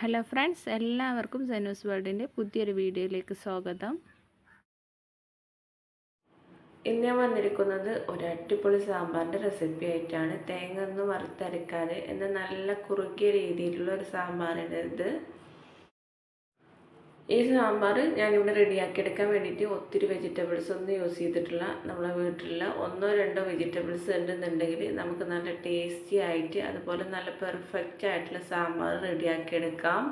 Hello friends എല്ലാവർക്കും സെനൂസ് വേൾഡിന്റെ പുതിയൊരു വീഡിയോയിലേക്ക് സ്വാഗതം. ഇന്ന് ഞാൻ വന്നിരിക്കുന്നത് ഒരു അടിപൊളി സാമ്പാറിന്റെ റെസിപ്പി ആയിട്ടാണ്. തേങ്ങ ഒന്നും വറുത്തരക്കാതെ എന്ന നല്ല കുറുകിയ രീതിയിലുള്ള ഒരു സാമ്പാറിന്റെ ഇത് ഈ സാമ്പാർ ഞാനിവിടെ റെഡിയാക്കി എടുക്കാൻ വേണ്ടിയിട്ട് ഒത്തിരി വെജിറ്റബിൾസ് ഒന്നും യൂസ് ചെയ്തിട്ടില്ല. നമ്മളെ വീട്ടിലുള്ള ഒന്നോ രണ്ടോ വെജിറ്റബിൾസ് ഉണ്ടെന്നുണ്ടെങ്കിൽ നമുക്ക് നല്ല ടേസ്റ്റി ആയിട്ട് അതുപോലെ നല്ല പെർഫെക്റ്റ് ആയിട്ടുള്ള സാമ്പാർ റെഡിയാക്കി എടുക്കാം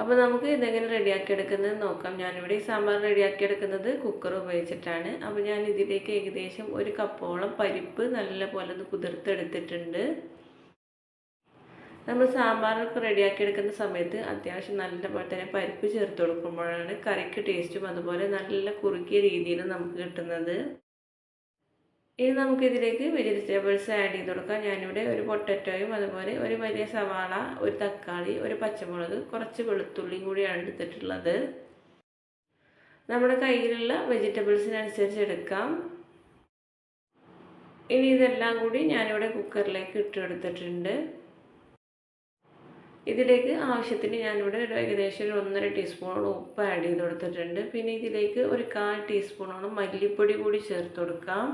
അപ്പോൾ നമുക്ക് ഇതെങ്ങനെ റെഡിയാക്കി എടുക്കുന്നത് നോക്കാം. ഞാനിവിടെ ഈ സാമ്പാർ റെഡിയാക്കി എടുക്കുന്നത് കുക്കർ ഉപയോഗിച്ചിട്ടാണ്. അപ്പോൾ ഞാൻ ഇതിലേക്ക് ഏകദേശം ഒരു കപ്പോളം പരിപ്പ് നല്ല പോലെ ഒന്ന് കുതിർത്തെടുത്തിട്ടുണ്ട്. നമ്മൾ സാമ്പാറൊക്കെ റെഡിയാക്കി എടുക്കുന്ന സമയത്ത് അത്യാവശ്യം നല്ല പോലെ തന്നെ പരിപ്പ് ചേർത്ത് കൊടുക്കുമ്പോഴാണ് കറിക്ക് ടേസ്റ്റും അതുപോലെ നല്ല കുറുക്കിയ രീതിയിൽ നമുക്ക് കിട്ടുന്നത്. ഇനി നമുക്കിതിലേക്ക് വെജിറ്റബിൾസ് ആഡ് ചെയ്ത് കൊടുക്കാം. ഞാനിവിടെ ഒരു പൊട്ടറ്റോയും അതുപോലെ ഒരു വലിയ സവാള ഒരു തക്കാളി ഒരു പച്ചമുളക് കുറച്ച് വെളുത്തുള്ളിയും കൂടിയാണ് എടുത്തിട്ടുള്ളത്. നമ്മുടെ കയ്യിലുള്ള വെജിറ്റബിൾസിനനുസരിച്ച് എടുക്കാം. ഇനി ഇതെല്ലാം കൂടി ഞാനിവിടെ കുക്കറിലേക്ക് ഇട്ടെടുത്തിട്ടുണ്ട് ഇതിലേക്ക് ആവശ്യത്തിന് ഞാനിവിടെ ഒരു ഏകദേശം ഒരു ഒന്നര ടീസ്പൂണോളം ഉപ്പ് ആഡ് ചെയ്ത് കൊടുത്തിട്ടുണ്ട്. പിന്നെ ഇതിലേക്ക് ഒരു കാൽ ടീസ്പൂണോളം മല്ലിപ്പൊടി കൂടി ചേർത്ത് കൊടുക്കാം.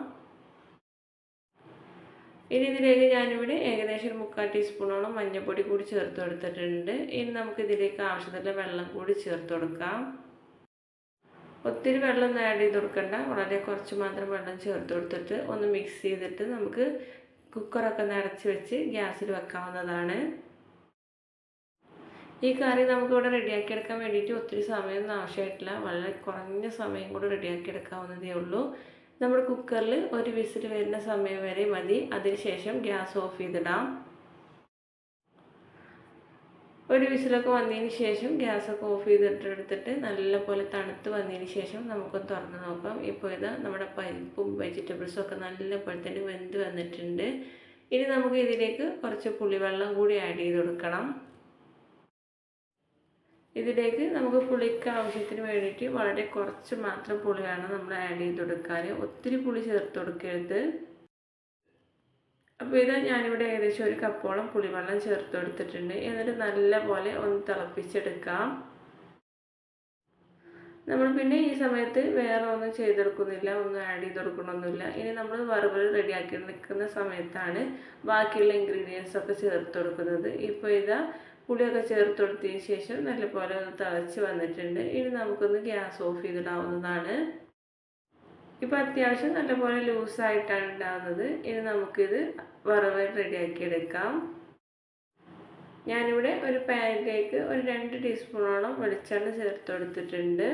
ഇനി ഇതിലേക്ക് ഞാനിവിടെ ഏകദേശം ഒരു മുക്കാൽ ടീസ്പൂണോളം മഞ്ഞൾപ്പൊടി കൂടി ചേർത്ത് കൊടുത്തിട്ടുണ്ട്. ഇനി നമുക്ക് ഇതിലേക്ക് ആവശ്യത്തിലുള്ള വെള്ളം കൂടി ചേർത്ത് കൊടുക്കാം. ഒത്തിരി വെള്ളം ആഡ് ചെയ്ത് കൊടുക്കണ്ട. വളരെ കുറച്ച് മാത്രം വെള്ളം ചേർത്ത് കൊടുത്തിട്ട് ഒന്ന് മിക്സ് ചെയ്തിട്ട് നമുക്ക് കുക്കറൊക്കെ അടച്ച് വെച്ച് ഗ്യാസിൽ വെക്കാവുന്നതാണ്. ഈ കറി നമുക്കിവിടെ റെഡിയാക്കി എടുക്കാൻ വേണ്ടിയിട്ട് ഒത്തിരി സമയമൊന്നും ആവശ്യമായിട്ടില്ല. വളരെ കുറഞ്ഞ സമയം കൂടെ റെഡിയാക്കി എടുക്കാവുന്നതേ ഉള്ളൂ. നമ്മുടെ കുക്കറിൽ ഒരു വിസിൽ വരുന്ന സമയം വരെ മതി. അതിനുശേഷം ഗ്യാസ് ഓഫ് ചെയ്തിടാം. ഒരു വിസിലൊക്കെ വന്നതിന് ശേഷം ഗ്യാസൊക്കെ ഓഫ് ചെയ്തിട്ട് എടുത്തിട്ട് നല്ലപോലെ തണുത്ത് വന്നതിന് ശേഷം നമുക്കൊന്ന് തുറന്ന് നോക്കാം. ഇപ്പോൾ ഇത് നമ്മുടെ പരിപ്പും വെജിറ്റബിൾസും ഒക്കെ നല്ലപോലെ തന്നെ വെന്ത് വന്നിട്ടുണ്ട്. ഇനി നമുക്ക് ഇതിലേക്ക് കുറച്ച് പുളിവെള്ളം കൂടി ആഡ് ചെയ്ത് കൊടുക്കണം. ഇതിലേക്ക് നമുക്ക് പുളിക്ക് ആവശ്യത്തിന് വേണ്ടിയിട്ട് വളരെ കുറച്ച് മാത്രം പുളിയാണ് നമ്മൾ ആഡ് ചെയ്ത് കൊടുക്കാൻ ഒത്തിരി പുളി ചേർത്ത് കൊടുക്കരുത്. അപ്പോൾ ഇത് ഞാനിവിടെ ഏകദേശം ഒരു കപ്പോളം പുളിവെള്ളം ചേർത്ത് കൊടുത്തിട്ടുണ്ട്. എന്നിട്ട് നല്ല പോലെ ഒന്ന് തിളപ്പിച്ചെടുക്കാം. നമ്മൾ പിന്നെ ഈ സമയത്ത് വേറെ ഒന്നും ചെയ്തെടുക്കുന്നില്ല ഒന്നും ആഡ് ചെയ്ത് കൊടുക്കണമൊന്നുമില്ല. ഇനി നമ്മൾ വറവ് റെഡിയാക്കി നിൽക്കുന്ന സമയത്താണ് ബാക്കിയുള്ള ഇൻഗ്രീഡിയൻസ് ഒക്കെ ചേർത്ത് കൊടുക്കുന്നത്. ഇപ്പോൾ ഇതാ പുളിയൊക്കെ ചേർത്ത് കൊടുത്തതിന് ശേഷം നല്ലപോലെ ഒന്ന് തിളച്ച് വന്നിട്ടുണ്ട്. ഇനി നമുക്കൊന്ന് ഗ്യാസ് ഓഫ് ചെയ്തിടാവുന്നതാണ്. ഇപ്പോൾ അത്യാവശ്യം നല്ലപോലെ ലൂസായിട്ടാണ് ഉണ്ടാകുന്നത് ഇനി നമുക്കിത് വറവ് റെഡിയാക്കി എടുക്കാം ഞാനിവിടെ ഒരു പാനിലേക്ക് ഒരു രണ്ട് ടീസ്പൂണോളം വെളിച്ചെണ്ണ ചേർത്ത് കൊടുത്തിട്ടുണ്ട്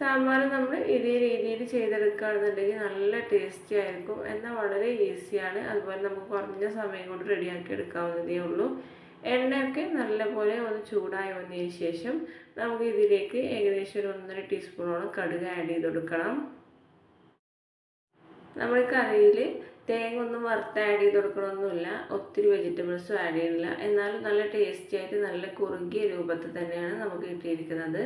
സാമ്പാർ നമ്മൾ ഇതേ രീതിയിൽ ചെയ്തെടുക്കുകയാണെന്നുണ്ടെങ്കിൽ നല്ല ടേസ്റ്റി ആയിരിക്കും. എന്നാൽ വളരെ ഈസിയാണ് അതുപോലെ നമുക്ക് കുറഞ്ഞ സമയം കൊണ്ട് റെഡിയാക്കി എടുക്കാവുന്നതേ ഉള്ളൂ. എണ്ണയൊക്കെ നല്ലപോലെ ഒന്ന് ചൂടായി വന്നതിന് ശേഷം നമുക്ക് ഇതിലേക്ക് ഏകദേശം ഒരു ഒന്നര ടീസ്പൂണോളം കടുക് ആഡ് ചെയ്ത് കൊടുക്കണം. നമ്മൾ കറിയിൽ തേങ്ങ ഒന്നും വറുത്ത് ആഡ് ചെയ്ത് കൊടുക്കണമൊന്നുമില്ല. ഒത്തിരി വെജിറ്റബിൾസും ആഡ് ചെയ്യുന്നില്ല എന്നാലും നല്ല ടേസ്റ്റി ആയിട്ട് നല്ല കുറുകിയ രൂപത്തിൽ തന്നെയാണ് നമുക്ക് കിട്ടിയിരിക്കുന്നത്.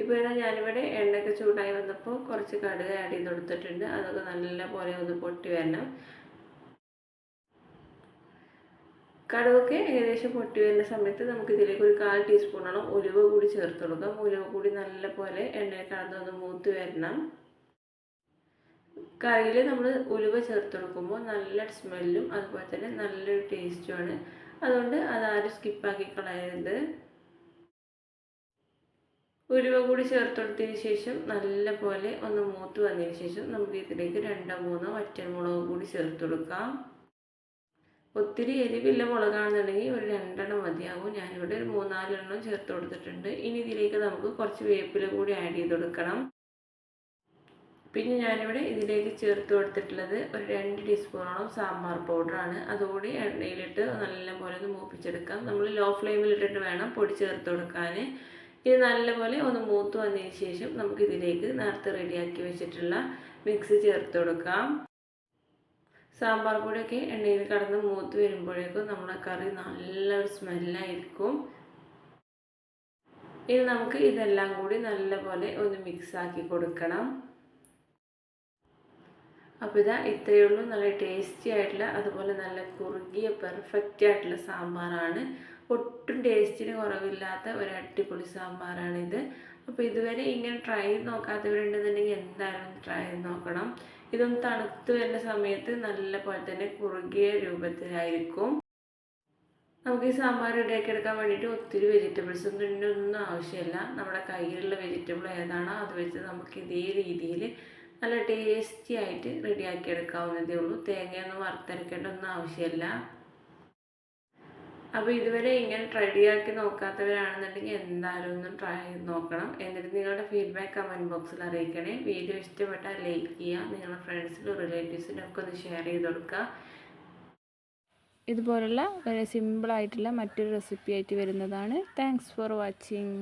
ഇപ്പോൾ ഇതാ ഞാനിവിടെ എണ്ണയൊക്കെ ചൂടായി വന്നപ്പോൾ കുറച്ച് കടുക് ആഡ് ചെയ്ത് കൊടുത്തിട്ടുണ്ട്. അതൊക്കെ നല്ല പോലെ ഒന്ന് പൊട്ടി വരണം. കടുവൊക്കെ ഏകദേശം പൊട്ടി വരുന്ന സമയത്ത് നമുക്ക് ഇതിലേക്ക് ഒരു കാൽ ടീസ്പൂണോളം ഉലുവ കൂടി ചേർത്ത് കൊടുക്കാം. ഉലുവ കൂടി നല്ല പോലെ എണ്ണയിൽ കടന്നൊന്ന് മൂത്ത് വരണം. കറിയിൽ നമ്മൾ ഉലുവ ചേർത്ത് കൊടുക്കുമ്പോൾ നല്ല സ്മെല്ലും അതുപോലെ തന്നെ നല്ലൊരു ടേസ്റ്റുമാണ് അതുകൊണ്ട് അതാരും സ്കിപ്പാക്കി കളയരുത് ഉലുവ കൂടി ചേർത്ത് കൊടുത്തതിന് ശേഷം നല്ല പോലെ ഒന്ന് മൂത്ത് വന്നതിന് ശേഷം നമുക്ക് ഇതിലേക്ക് രണ്ടോ മൂന്നോ വറ്റൽമുളക് കൂടി ചേർത്ത് കൊടുക്കാം ഒത്തിരി എരിവില്ല മുളകാണെന്നുണ്ടെങ്കിൽ ഒരു രണ്ടെണ്ണം മതിയാകും ഞാനിവിടെ ഒരു മൂന്നാലെണ്ണം ചേർത്ത് കൊടുത്തിട്ടുണ്ട് ഇനി ഇതിലേക്ക് നമുക്ക് കുറച്ച് വേപ്പില കൂടി ആഡ് ചെയ്ത് കൊടുക്കണം പിന്നെ ഞാനിവിടെ ഇതിലേക്ക് ചേർത്ത് കൊടുത്തിട്ടുള്ളത് ഒരു രണ്ട് ടീസ്പൂണോളം സാമ്പാർ പൗഡറാണ്. അതുകൂടി എണ്ണയിലിട്ട് നല്ലപോലെ ഒന്ന് മൂപ്പിച്ചെടുക്കാം. നമ്മൾ ലോ ഫ്ലെയിമിലിട്ടിട്ട് വേണം പൊടി ചേർത്ത് കൊടുക്കാൻ ഇത് നല്ലപോലെ ഒന്ന് മൂത്ത് വന്നതിന് ശേഷം നമുക്ക് ഇതിലേക്ക് നേരത്തെ റെഡിയാക്കി വെച്ചിട്ടുള്ള മിക്സ് ചേർത്ത് കൊടുക്കാം. സാമ്പാർ പൊടിയൊക്കെ എണ്ണയിൽ കടന്ന് മൂത്ത് വരുമ്പോഴേക്കും നമ്മുടെ കറി നല്ലൊരു സ്മെല്ലായിരിക്കും. ഇനി നമുക്ക് ഇതെല്ലാം കൂടി നല്ലപോലെ ഒന്ന് മിക്സാക്കി കൊടുക്കണം. അപ്പോൾ ഇതാ ഇത്രയേ ഉള്ളൂ. നല്ല ടേസ്റ്റി ആയിട്ടുള്ള അതുപോലെ നല്ല കുറുകിയ പെർഫെക്റ്റ് ആയിട്ടുള്ള സാമ്പാറാണ്. ഒട്ടും ടേസ്റ്റിന് കുറവില്ലാത്ത ഒരു അടിപൊളി സാമ്പാറാണിത്. അപ്പോൾ ഇതുവരെ ഇങ്ങനെ ട്രൈ ചെയ്ത് നോക്കാത്തവരുണ്ടെന്നുണ്ടെങ്കിൽ എന്തായാലും ട്രൈ ചെയ്ത് നോക്കണം. ഇതൊന്ന് തണുത്ത് വരുന്ന സമയത്ത് നല്ല പോലെ തന്നെ കുറുകിയ രൂപത്തിലായിരിക്കും. നമുക്ക് ഈ സാമ്പാർ റെഡിയാക്കി എടുക്കാൻ വേണ്ടിയിട്ട് ഒത്തിരി വെജിറ്റബിൾസ് ഒന്നും ഒന്നും ആവശ്യമില്ല. നമ്മുടെ കയ്യിലുള്ള വെജിറ്റബിൾ ഏതാണോ അത് വെച്ച് നമുക്ക് ഇതേ രീതിയിൽ നല്ല ടേസ്റ്റി ആയിട്ട് റെഡിയാക്കി എടുക്കാവുന്നതേ ഉള്ളൂ. തേങ്ങയൊന്നും വറുത്തരക്കേണ്ട ഒന്നും ആവശ്യമില്ല. അപ്പോൾ ഇതുവരെ ഇങ്ങനെ റെഡിയാക്കി നോക്കാത്തവരാണെന്നുണ്ടെങ്കിൽ എന്തായാലും ഒന്ന് ട്രൈ ചെയ്ത് നോക്കണം. എന്നിട്ട് നിങ്ങളുടെ ഫീഡ്ബാക്ക് കമന്റ് ബോക്സിൽ അറിയിക്കണേ. വീഡിയോ ഇഷ്ടപ്പെട്ടാൽ ലൈക്ക് ചെയ്യുക. നിങ്ങളുടെ ഫ്രണ്ട്സിനും റിലേറ്റീവ്സിനും ഒക്കെ ഒന്ന് ഷെയർ ചെയ്ത് കൊടുക്കുക. ഇതുപോലുള്ള വളരെ സിമ്പിളായിട്ടുള്ള മറ്റൊരു റെസിപ്പി ആയിട്ട് വരുന്നതാണ്. Thanks for watching